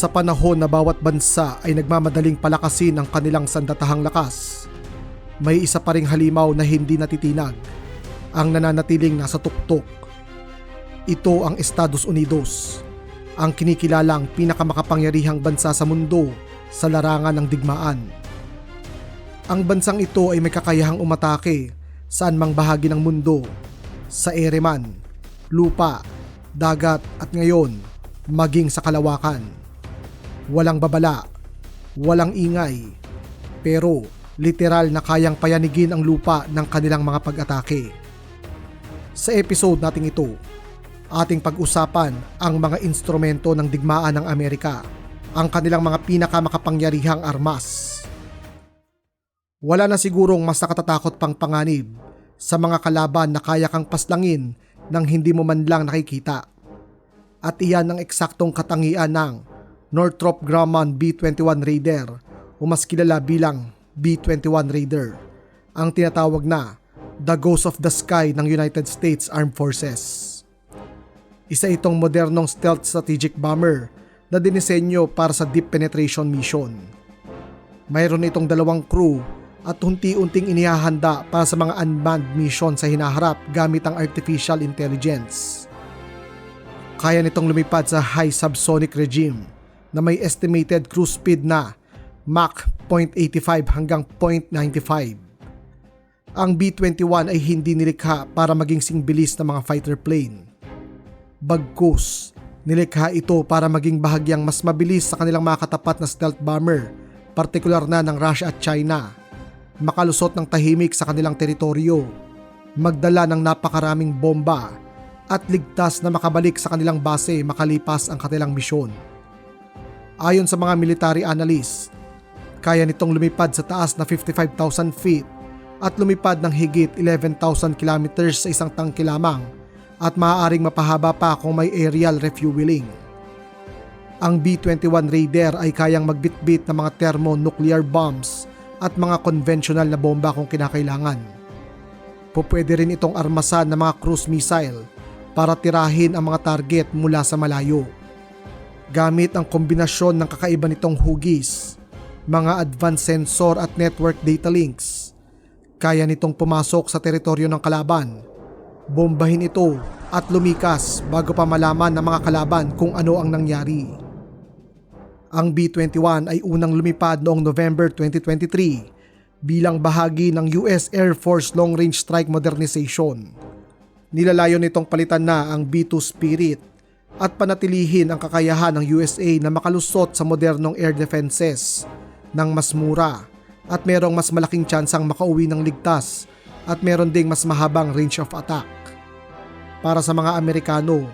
Sa panahon na bawat bansa ay nagmamadaling palakasin ang kanilang sandatahang lakas, may isa pa ring halimaw na hindi natitinag, ang nananatiling nasa tuktok. Ito ang Estados Unidos, ang kinikilalang pinakamakapangyarihang bansa sa mundo sa larangan ng digmaan. Ang bansang ito ay may kakayahang umatake saan mang bahagi ng mundo, sa ere man, lupa, dagat at ngayon, maging sa kalawakan. Walang babala, walang ingay, pero literal na kayang payanigin ang lupa ng kanilang mga pag-atake. Sa episode nating ito, ating pag-usapan ang mga instrumento ng digmaan ng Amerika, ang kanilang mga pinakamakapangyarihang armas. Wala na sigurong mas nakatatakot pang panganib sa mga kalaban na kaya kang paslangin nang hindi mo man lang nakikita. At iyan ang eksaktong katangian ng Northrop Grumman B-21 Raider o mas kilala bilang B-21 Raider, ang tinatawag na The Ghost of the Sky ng United States Armed Forces. Isa itong modernong stealth strategic bomber na dinisenyo para sa deep penetration mission. Mayroon itong dalawang crew at unti-unting inihahanda para sa mga unmanned mission sa hinaharap gamit ang artificial intelligence. Kaya nitong lumipad sa high subsonic regime na may estimated cruise speed na Mach 0.85 hanggang 0.95. Ang B-21 ay hindi nilikha para maging singbilis na mga fighter plane. Bagkus, nilikha ito para maging bahagyang mas mabilis sa kanilang mga katapat na stealth bomber, partikular na ng Russia at China makalusot ng tahimik sa kanilang teritoryo, magdala ng napakaraming bomba at ligtas na makabalik sa kanilang base makalipas ang kanilang misyon. Ayon sa mga military analyst, kaya nitong lumipad sa taas na 55,000 feet at lumipad ng higit 11,000 kilometers sa isang tangke lamang at maaaring mapahaba pa kung may aerial refueling. Ang B-21 Raider ay kayang magbitbit ng mga thermonuclear bombs at mga konvensyonal na bomba kung kinakailangan. Pupwede rin itong armasan ng mga cruise missile para tirahin ang mga target mula sa malayo. Gamit ang kombinasyon ng kakaiba nitong hugis, mga advanced sensor at network data links, kaya nitong pumasok sa teritoryo ng kalaban, bombahin ito at lumikas bago pa malaman ng mga kalaban kung ano ang nangyari. Ang B-21 ay unang lumipad noong November 2023 bilang bahagi ng US Air Force Long Range Strike Modernization. Nilalayo nitong palitan na ang B-2 Spirit at panatilihin ang kakayahan ng USA na makalusot sa modernong air defenses ng mas mura at merong mas malaking tsansang makauwi ng ligtas at meron ding mas mahabang range of attack. Para sa mga Amerikano,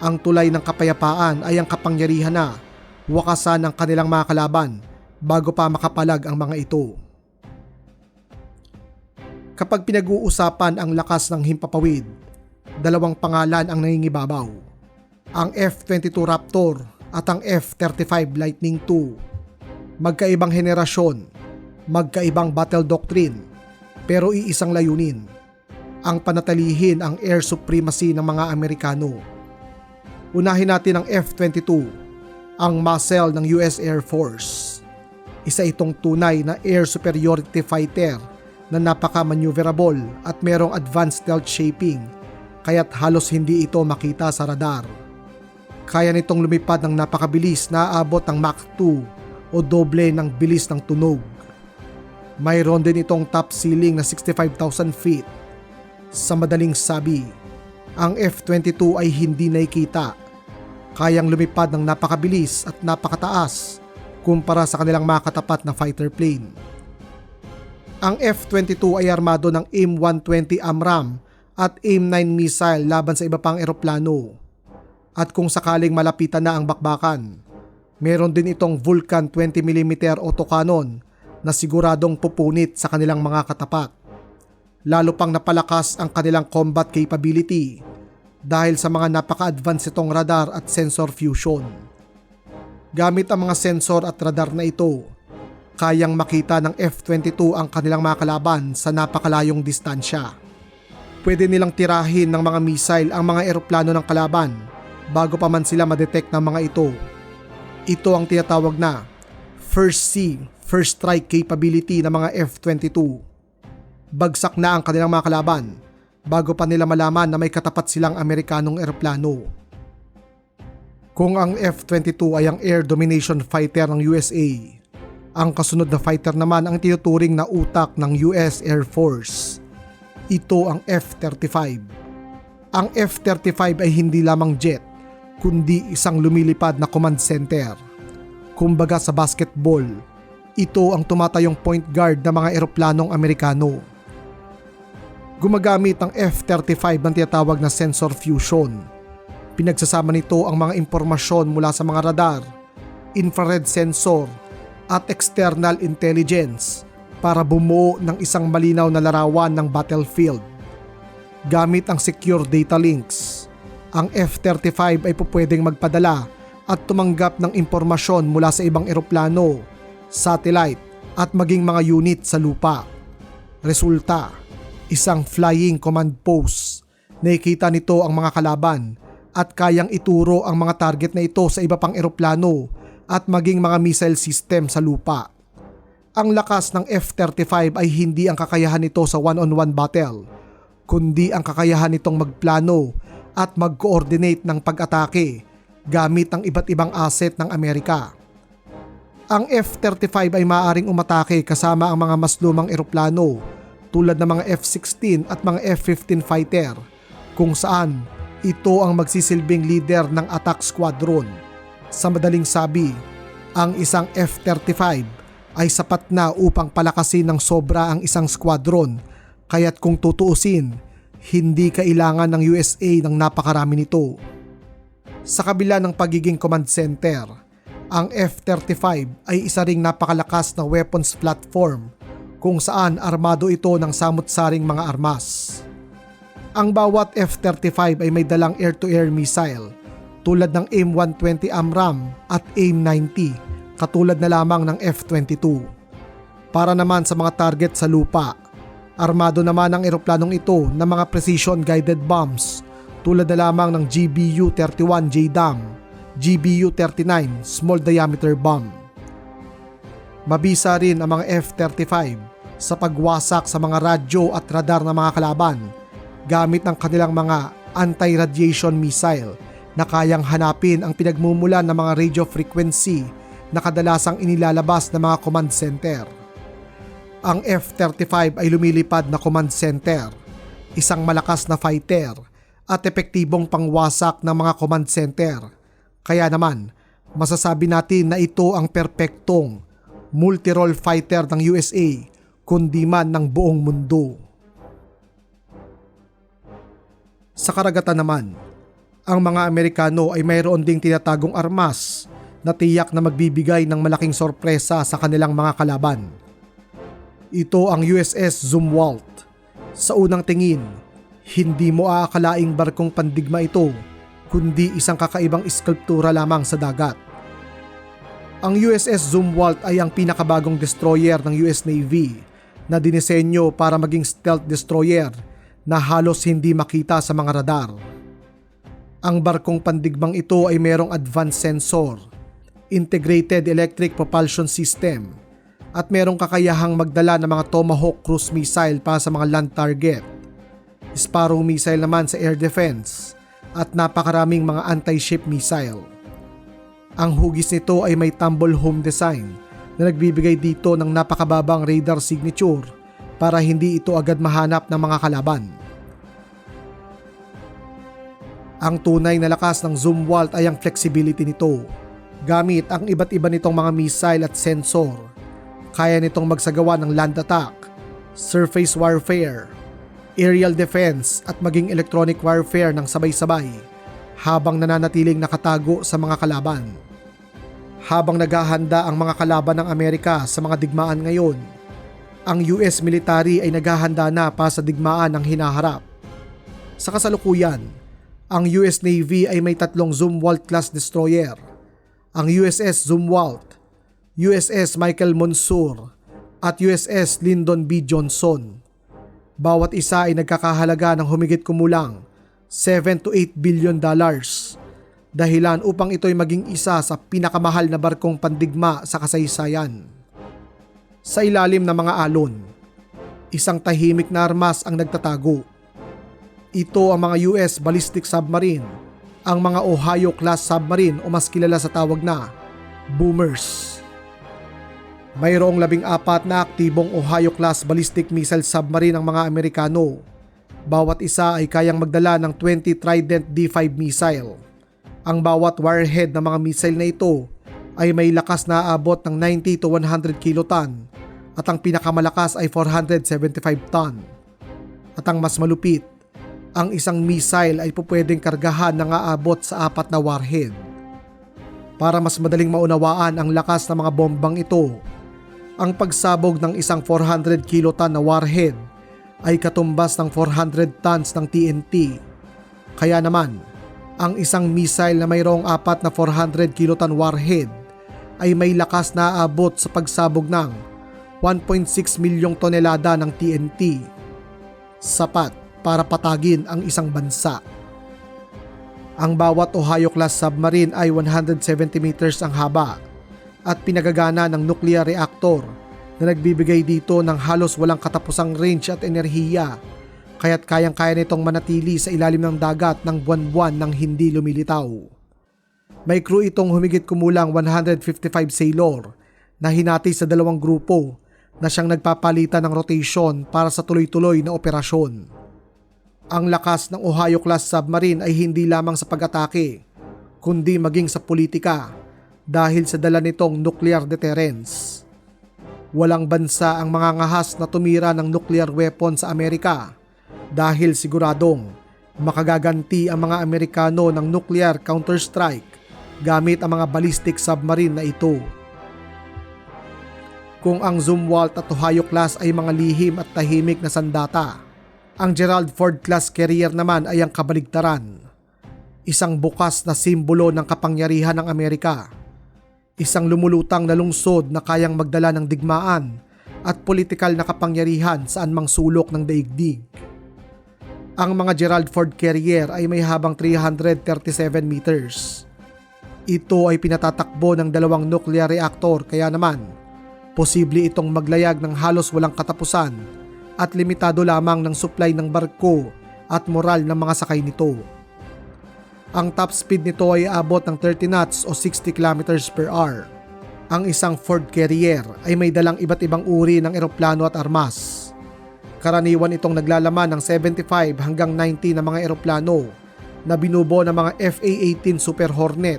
ang tulay ng kapayapaan ay ang kapangyarihan na wakasan ang kanilang mga kalaban bago pa makapalag ang mga ito. Kapag pinag-uusapan ang lakas ng himpapawid, dalawang pangalan ang nangingibabaw. Ang F-22 Raptor at ang F-35 Lightning II. Magkaibang henerasyon, magkaibang battle doctrine, pero iisang layunin. Ang panatalihin ang air supremacy ng mga Amerikano. Unahin natin ang F-22 ang muscle ng US Air Force. Isa itong tunay na air superiority fighter na napaka-maneuverable at merong advanced stealth shaping kaya't halos hindi ito makita sa radar. Kaya nitong lumipad ng napakabilis na aabot ng Mach 2 o doble ng bilis ng tunog. Mayroon din itong top ceiling na 65,000 feet. Sa madaling sabi, ang F-22 ay hindi nakikita kayang lumipad ng napakabilis at napakataas kumpara sa kanilang mga katapat na fighter plane. Ang F-22 ay armado ng AIM-120 AMRAAM at AIM-9 missile laban sa iba pang eroplano. At kung sakaling malapitan na ang bakbakan, meron din itong Vulcan 20mm autocannon na siguradong pupunit sa kanilang mga katapat. Lalo pang napalakas ang kanilang combat capability dahil sa mga napaka-advance itong radar at sensor fusion. Gamit ang mga sensor at radar na ito, kayang makita ng F-22 ang kanilang mga kalaban sa napakalayong distansya. Pwede nilang tirahin ng mga missile ang mga eroplano ng kalaban bago pa man sila madetect ng mga ito. Ito ang tinatawag na First See, First Strike capability ng mga F-22. Bagsak na ang kanilang mga kalaban bago pa nila malaman na may katapat silang Amerikanong eroplano. Kung ang F-22 ay ang air domination fighter ng USA, ang kasunod na fighter naman ang tinuturing na utak ng US Air Force. Ito ang F-35. Ang F-35 ay hindi lamang jet, kundi isang lumilipad na command center. Kumbaga sa basketball, ito ang tumatayong point guard ng mga eroplanong Amerikano. Gumagamit ang F-35 ng tinatawag na sensor fusion. Pinagsasama nito ang mga impormasyon mula sa mga radar, infrared sensor, at external intelligence para bumuo ng isang malinaw na larawan ng battlefield. Gamit ang secure data links, ang F-35 ay pupwedeng magpadala at tumanggap ng impormasyon mula sa ibang eroplano, satellite at maging mga unit sa lupa. Resulta, isang flying command post. Nakikita nito ang mga kalaban at kayang ituro ang mga target na ito sa iba pang eroplano at maging mga missile system sa lupa. Ang lakas ng F-35 ay hindi ang kakayahan nito sa one-on-one battle, kundi ang kakayahan nitong magplano at mag-coordinate ng pag-atake gamit ang iba't ibang asset ng Amerika. Ang F-35 ay maaaring umatake kasama ang mga mas lumang eroplano tulad ng mga F-16 at mga F-15 fighter kung saan ito ang magsisilbing leader ng attack squadron. Sa madaling sabi, ang isang F-35 ay sapat na upang palakasin ng sobra ang isang squadron kaya't kung tutuusin, hindi kailangan ng USA ng napakarami nito. Sa kabila ng pagiging command center, ang F-35 ay isa ring napakalakas na weapons platform kung saan armado ito ng samut-saring mga armas. Ang bawat F-35 ay may dalang air-to-air missile tulad ng AIM-120 AMRAAM at AIM-90 katulad na lamang ng F-22. Para naman sa mga target sa lupa, armado naman ang eroplanong ito ng mga precision guided bombs tulad na lamang ng GBU-31 JDAM, GBU-39 Small Diameter Bomb. Mabisa rin ang mga F-35 sa pagwasak sa mga radyo at radar ng mga kalaban gamit ng kanilang mga anti-radiation missile na kayang hanapin ang pinagmumulan ng mga radio frequency na kadalasang inilalabas ng mga command center. Ang F-35 ay lumilipad na command center, isang malakas na fighter at epektibong pangwasak ng mga command center. Kaya naman, masasabi natin na ito ang perpektong multi-role fighter ng USA kundi man ng buong mundo. Sa karagatan naman, ang mga Amerikano ay mayroon ding tinatagong armas na tiyak na magbibigay ng malaking sorpresa sa kanilang mga kalaban. Ito ang USS Zumwalt. Sa unang tingin, hindi mo aakalaing barkong pandigma ito, kundi isang kakaibang iskulptura lamang sa dagat. Ang USS Zumwalt ay ang pinakabagong destroyer ng US Navy na dinisenyo para maging stealth destroyer na halos hindi makita sa mga radar. Ang barkong pandigmang ito ay mayroong advanced sensor, integrated electric propulsion system, at mayroong kakayahang magdala ng mga Tomahawk cruise missile para sa mga land target, Sparrow missile naman sa air defense, at napakaraming mga anti-ship missile. Ang hugis nito ay may tumble home design na nagbibigay dito ng napakababang radar signature para hindi ito agad mahanap ng mga kalaban. Ang tunay na lakas ng Zumwalt ay ang flexibility nito. Gamit ang iba't iba nitong mga missile at sensor, kaya nitong magsagawa ng land attack, surface warfare, aerial defense at maging electronic warfare ng sabay-sabay habang nananatiling nakatago sa mga kalaban. Habang naghahanda ang mga kalaban ng Amerika sa mga digmaan ngayon, ang US military ay naghahanda na para sa digmaan ng hinaharap. Sa kasalukuyan, ang US Navy ay may tatlong Zumwalt class destroyer, ang USS Zumwalt, USS Michael Monsur, at USS Lyndon B. Johnson. Bawat isa ay nagkakahalaga ng humigit kumulang 7 to 8 billion dollars dahilan upang ito'y maging isa sa pinakamahal na barkong pandigma sa kasaysayan. Sa ilalim ng mga alon, isang tahimik na armas ang nagtatago. Ito ang mga US ballistic submarine, ang mga Ohio class submarine o mas kilala sa tawag na boomers. Mayroong labing apat na aktibong Ohio class ballistic missile submarine ang mga Amerikano. Bawat isa ay kayang magdala ng 20 Trident D5 missile. Ang bawat warhead ng mga missile na ito ay may lakas na aabot ng 90 to 100 kiloton at ang pinakamalakas ay 475 ton. At ang mas malupit, ang isang missile ay pupwedeng kargahan ng aabot sa apat na warhead. Para mas madaling maunawaan ang lakas ng mga bombang ito, ang pagsabog ng isang 400 kiloton na warhead ay katumbas ng 400 tons ng TNT. Kaya naman, ang isang missile na mayroong apat na 400 kiloton warhead ay may lakas na aabot sa pagsabog ng 1.6 milyong tonelada ng TNT. Sapat para patagin ang isang bansa. Ang bawat Ohio class submarine ay 170 meters ang haba at pinagagana ng nuclear reactor na nagbibigay dito ng halos walang katapusang range at enerhiya kaya't kayang-kaya nitong manatili sa ilalim ng dagat ng buwan-buwan nang hindi lumilitaw. May crew itong humigit kumulang 155 sailor na hinati sa dalawang grupo na siyang nagpapalitan ng rotation para sa tuloy-tuloy na operasyon. Ang lakas ng Ohio class submarine ay hindi lamang sa pag-atake, kundi maging sa politika dahil sa dala nitong nuclear deterrence. Walang bansa ang mga ngahas na tumira ng nuclear weapon sa Amerika dahil siguradong makagaganti ang mga Amerikano ng nuclear counterstrike gamit ang mga ballistic submarine na ito. Kung ang Zumwalt at Ohio class ay mga lihim at tahimik na sandata, ang Gerald Ford class carrier naman ay ang kabaligtaran. Isang bukas na simbolo ng kapangyarihan ng Amerika Isang lumulutang na lungsod na kayang magdala ng digmaan at politikal na kapangyarihan saan mang sulok ng daigdig. Ang mga Gerald Ford Carrier ay may habang 337 meters. Ito ay pinatatakbo ng dalawang nuclear reactor kaya naman posible itong maglayag ng halos walang katapusan at limitado lamang ng supply ng barko at moral ng mga sakay nito. Ang top speed nito ay abot ng 30 knots o 60 km per hour. Ang isang Ford Carrier ay may dalang iba't ibang uri ng eroplano at armas. Karaniwan itong naglalaman ng 75 hanggang 90 na mga eroplano na binubo ng mga FA-18 Super Hornet,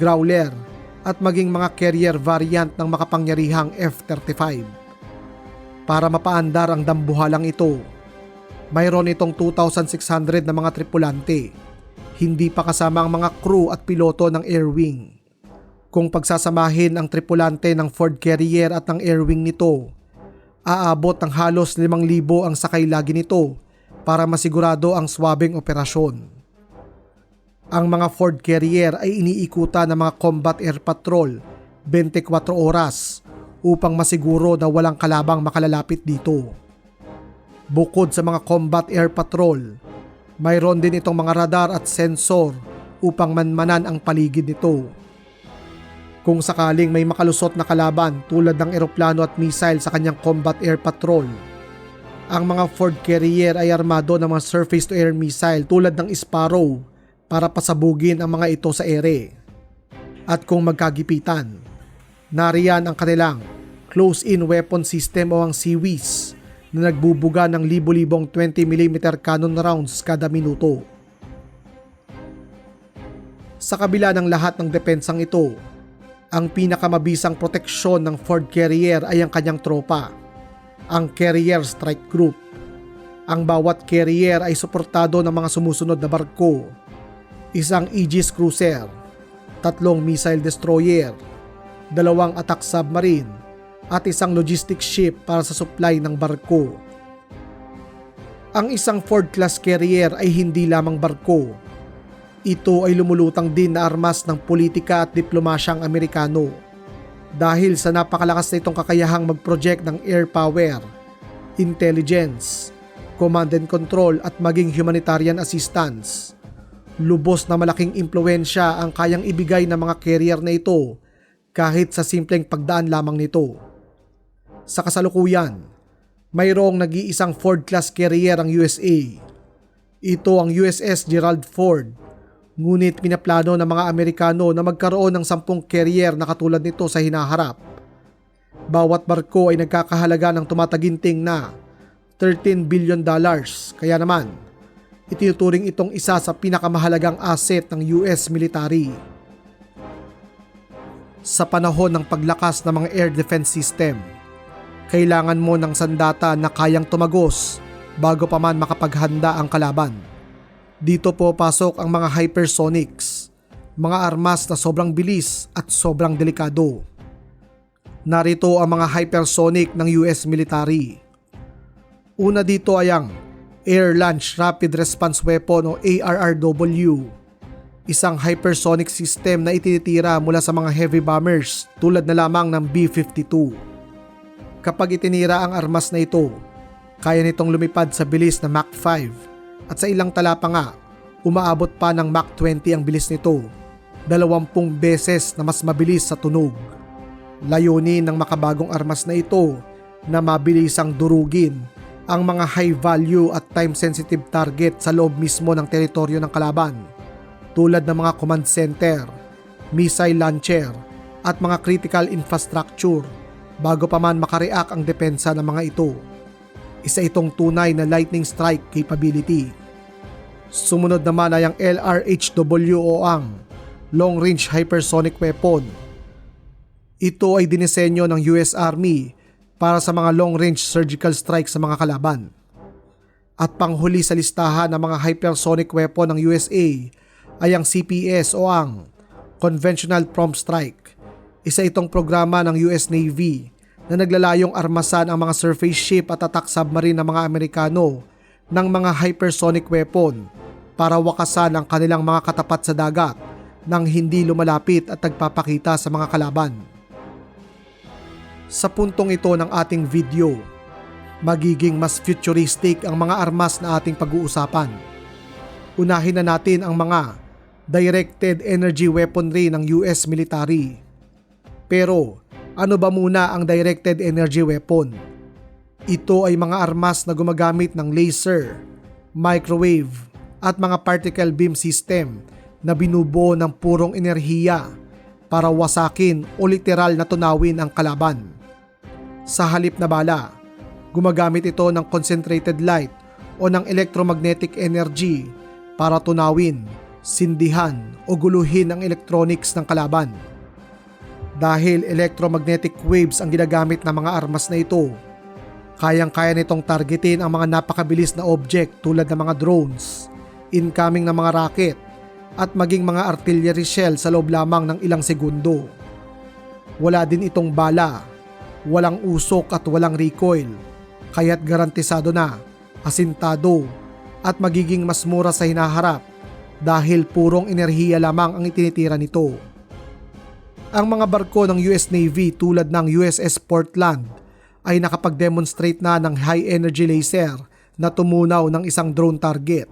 Growler at maging mga carrier variant ng makapangyarihang F-35. Para mapaandar ang dambuhalang ito, mayroon itong 2,600 na mga tripulante hindi pa kasama ang mga crew at piloto ng Air Wing. Kung pagsasamahin ang tripulante ng Ford Carrier at ng Air Wing nito, aabot ng halos 5,000 ang sakay lagi nito para masigurado ang swabing operasyon. Ang mga Ford Carrier ay iniikutan ng mga Combat Air Patrol 24 oras upang masiguro na walang kalabang makalalapit dito. Bukod sa mga Combat Air Patrol, mayroon din itong mga radar at sensor upang manmanan ang paligid nito. Kung sakaling may makalusot na kalaban tulad ng eroplano at missile sa kanyang combat air patrol, ang mga Ford Carrier ay armado ng mga surface-to-air missile tulad ng Sparrow para pasabugin ang mga ito sa ere. At kung magkagipitan, nariyan ang kanilang close-in weapon system o ang CWIS na nagbubuga ng libo-libong 20mm cannon rounds kada minuto. Sa kabila ng lahat ng depensang ito, ang pinakamabisang proteksyon ng Ford Carrier ay ang kanyang tropa, ang Carrier Strike Group. Ang bawat carrier ay suportado ng mga sumusunod na barko, isang Aegis Cruiser, tatlong missile destroyer, dalawang attack submarine, at isang logistics ship para sa supply ng barko. Ang isang Ford class carrier ay hindi lamang barko. Ito ay lumulutang din na armas ng politika at diplomasyang Amerikano dahil sa napakalakas nitong kakayahang mag-project ng air power, intelligence, command and control at maging humanitarian assistance. Lubos na malaking impluensya ang kayang ibigay ng mga carrier na ito kahit sa simpleng pagdaan lamang nito. Sa kasalukuyan, mayroong nag-iisang Ford class carrier ang USA. Ito ang USS Gerald Ford. Ngunit pinaplano ng mga Amerikano na magkaroon ng sampung carrier na katulad nito sa hinaharap. Bawat barko ay nagkakahalaga ng tumataginting na 13 billion dollars. Kaya naman, itinuturing itong isa sa pinakamahalagang asset ng US military. Sa panahon ng paglakas ng mga air defense system, kailangan mo ng sandata na kayang tumagos bago pa man makapaghanda ang kalaban. Dito po pasok ang mga hypersonics, mga armas na sobrang bilis at sobrang delikado. Narito ang mga hypersonic ng US military. Una dito ay ang Air Launch Rapid Response Weapon o ARRW. Isang hypersonic system na itinitira mula sa mga heavy bombers tulad na lamang ng B-52. Kapag itinira ang armas na ito, kaya nitong lumipad sa bilis na Mach 5 at sa ilang tala pa nga, umaabot pa ng Mach 20 ang bilis nito, dalawampung beses na mas mabilis sa tunog. Layunin ng makabagong armas na ito na mabilisang durugin ang mga high value at time sensitive target sa loob mismo ng teritoryo ng kalaban tulad ng mga command center, missile launcher at mga critical infrastructure bago pa man makareact ang depensa ng mga ito. Isa itong tunay na lightning strike capability. Sumunod naman ay ang LRHW o ang Long Range Hypersonic Weapon. Ito ay dinisenyo ng US Army para sa mga long-range surgical strike sa mga kalaban. At panghuli sa listahan ng mga hypersonic weapon ng USA ay ang CPS o ang Conventional Prompt Strike. Isa itong programa ng US Navy na naglalayong armasan ang mga surface ship at attack submarine ng mga Amerikano ng mga hypersonic weapon para wakasan ang kanilang mga katapat sa dagat nang hindi lumalapit at nagpapakita sa mga kalaban. Sa puntong ito ng ating video, magiging mas futuristic ang mga armas na ating pag-uusapan. Unahin na natin ang mga directed energy weaponry ng US military. Pero ano ba muna ang directed energy weapon? Ito ay mga armas na gumagamit ng laser, microwave at mga particle beam system na binubuo ng purong enerhiya para wasakin o literal na tunawin ang kalaban. Sa halip na bala, gumagamit ito ng concentrated light o ng electromagnetic energy para tunawin, sindihan o guluhin ang electronics ng kalaban. Dahil electromagnetic waves ang ginagamit ng mga armas na ito, kayang-kaya nitong targetin ang mga napakabilis na object tulad ng mga drones, incoming na mga rocket, at maging mga artillery shell sa loob lamang ng ilang segundo. Wala din itong bala walang usok at walang recoil, kaya't garantisado na, asintado, at magiging mas mura sa hinaharap dahil purong enerhiya lamang ang itinitira nito. Ang mga barko ng US Navy tulad ng USS Portland ay nakapag-demonstrate na ng high energy laser na tumunaw ng isang drone target.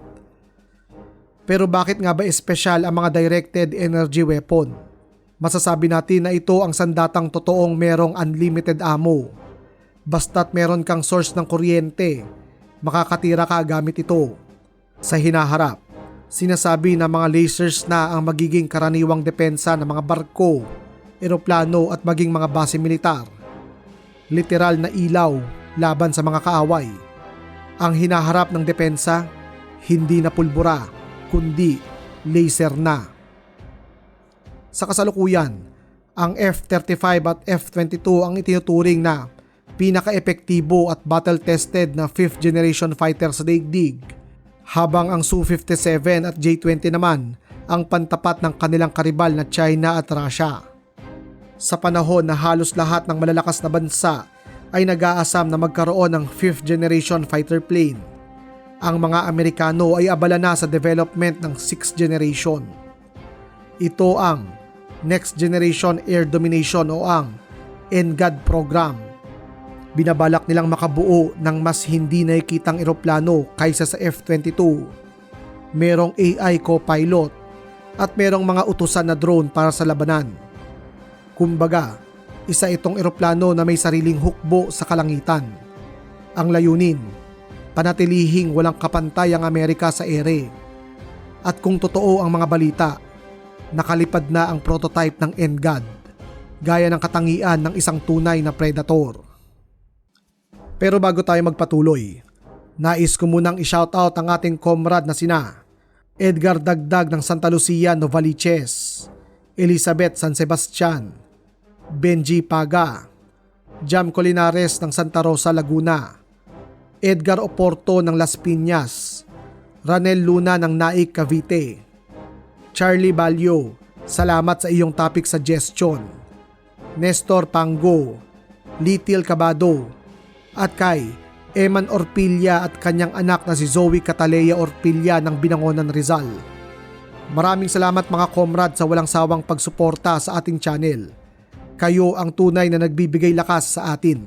Pero bakit nga ba espesyal ang mga directed energy weapon? masasabi natin na ito ang sandatang totoong merong unlimited ammo. Basta't meron kang source ng kuryente, makakatira ka gamit ito. Sa hinaharap, sinasabi na mga lasers na ang magiging karaniwang depensa ng mga barko, eroplano at maging mga base militar. Literal na ilaw laban sa mga kaaway. Ang hinaharap ng depensa, hindi na pulbura, kundi laser na. Sa kasalukuyan, ang F-35 at F-22 ang itinuturing na pinaka-epektibo at battle-tested na 5th generation fighter sa daigdig, habang ang Su-57 at J-20 naman ang pantapat ng kanilang karibal na China at Russia. Sa panahon na halos lahat ng malalakas na bansa ay nag-aasam na magkaroon ng 5th generation fighter plane, ang mga Amerikano ay abala na sa development ng 6th generation. Ito ang Next Generation Air Domination o ang NGAD program. Binabalak nilang makabuo ng mas hindi nakikitang eroplano kaysa sa F-22. merong AI co-pilot at merong mga utusan na drone para sa labanan. Kumbaga, isa itong eroplano na may sariling hukbo sa kalangitan. Ang layunin, panatilihing walang kapantay ang Amerika sa ere. At kung totoo ang mga balita, nakalipad na ang prototype ng NGAD, gaya ng katangian ng isang tunay na predator. Pero bago tayo magpatuloy, nais ko munang i-shoutout ang ating comrade na sina Edgar Dagdag ng Santa Lucia, Novaliches, Elizabeth San Sebastian, Benji Paga, Jam Colinares ng Santa Rosa, Laguna, Edgar Oporto ng Las Piñas, Ranel Luna ng Naik, Cavite, Charlie Balyo, salamat sa iyong topic suggestion, Nestor Pango, Litil Cabado, at kay Eman Orpilla at kanyang anak na si Zoe Catalea Orpilla ng Binangonan Rizal. Maraming salamat mga komrad sa walang sawang pagsuporta sa ating channel. Kayo ang tunay na nagbibigay lakas sa atin.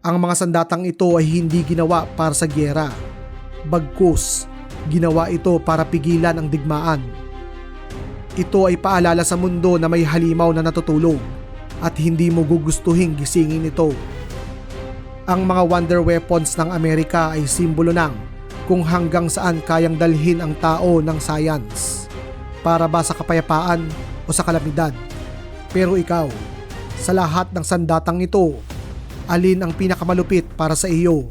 Ang mga sandatang ito ay hindi ginawa para sa gyera. Bagkus, ginawa ito para pigilan ang digmaan. Ito ay paalala sa mundo na may halimaw na natutulog at hindi mo gugustuhin gisingin ito. Ang mga wonder weapons ng Amerika ay simbolo ng kung hanggang saan kayang dalhin ang tao ng science. Para ba sa kapayapaan o sa kalamidad? Pero ikaw, sa lahat ng sandatang ito, alin ang pinakamalupit para sa iyo?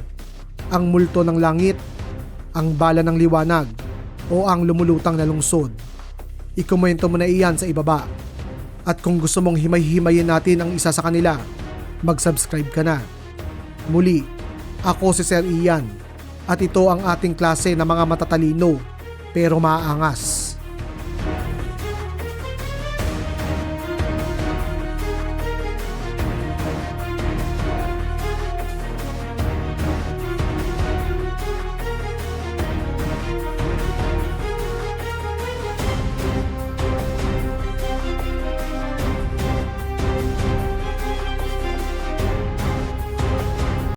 Ang multo ng langit, ang bala ng liwanag, o ang lumulutang na lungsod? Ikomento mo na iyan sa ibaba. At kung gusto mong himay-himayin natin ang isa sa kanila, mag-subscribe ka na. Muli, ako si Sir Ian at ito ang ating klase ng mga matatalino pero maaangas.